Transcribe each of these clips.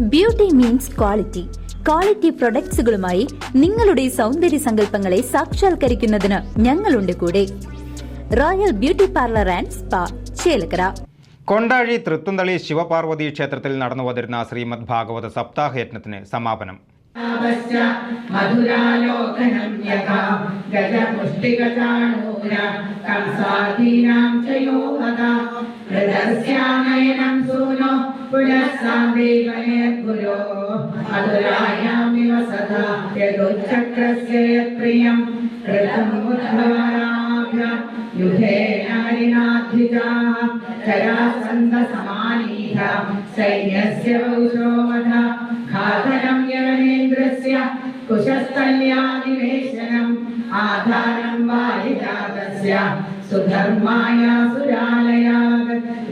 Beauty means quality quality പ്രൊഡക്ട്സുകളുമായി നിങ്ങളുടെ സൗന്ദര്യ സങ്കല്പങ്ങളെ സാക്ഷാത്കരിക്കുന്നതിന് ഞങ്ങളുണ്ട് കൂടെ. Royal beauty parlour and spa Chelakkara. Kondazhi Thiruthunthali Shivaparvathi ക്ഷേത്രത്തിൽ നടന്നു വന്നിരുന്ന ശ്രീമദ് ഭാഗവത സപ്താഹ യജ്ഞത്തിന് സമാപനം മധുരാലോകനം हृदस्यानयनं सूनो पुनस्सान्दीवनेद्गुरो अधुरायामिव सदा यदुच्चक्रस्य यत्प्रियं कृतमुद्भवराभ्य युधे नारिणाद्धिजाः चरासन्दसमानीता सैन्यस्य वौशो मध खादनं यवनेन्द्रस्य कुशस्थल्यानिवेशनम् आधारं वाहिजातस्य सुधर्माया सुरालया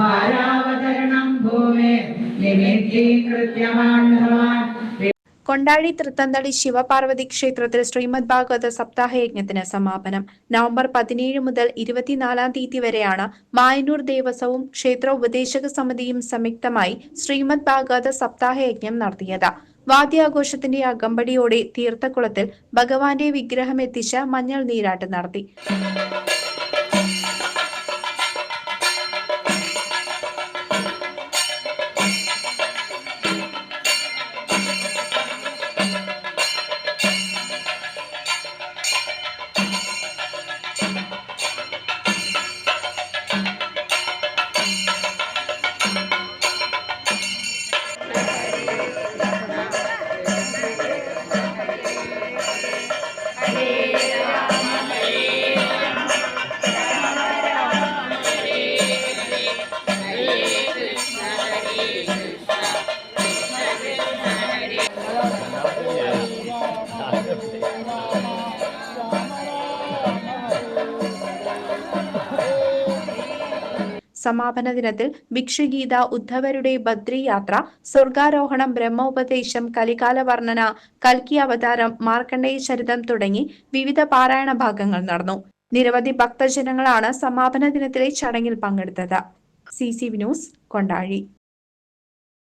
ഭാരാവതരണം ഭൂമേ. കൊണ്ടാഴി തൃത്തന്തളി ശിവപാർവതി ക്ഷേത്രത്തിൽ ശ്രീമദ് ഭാഗവത സപ്താഹ യജ്ഞത്തിന് സമാപനം. നവംബർ പതിനേഴ് മുതൽ ഇരുപത്തിനാലാം തീയതി വരെയാണ് മായനൂർ ദേവസ്വവും ക്ഷേത്ര ഉപദേശക സമിതിയും സംയുക്തമായി ശ്രീമദ് ഭാഗവത സപ്താഹ യജ്ഞം നടത്തിയത്. വാദ്യാഘോഷത്തിന്റെ അകമ്പടിയോടെ തീർത്ഥക്കുളത്തിൽ ഭഗവാന്റെ വിഗ്രഹം എത്തിച്ച മഞ്ഞൾ നീരാട്ട് നടത്തി. സമാപന ദിനത്തിൽ ഭിക്ഷുഗീത ഉദ്ധവരുടെ ബദ്രി യാത്ര സ്വർഗാരോഹണം ബ്രഹ്മോപദേശം കലികാല വർണന കൽക്കി അവതാരം മാർക്കണ്ഡേയ ചരിതം തുടങ്ങി വിവിധ പാരായണ ഭാഗങ്ങൾ നടന്നു. നിരവധി ഭക്തജനങ്ങളാണ് സമാപന ദിനത്തിലെ ചടങ്ങിൽ പങ്കെടുത്തത്. C news Kondazhi.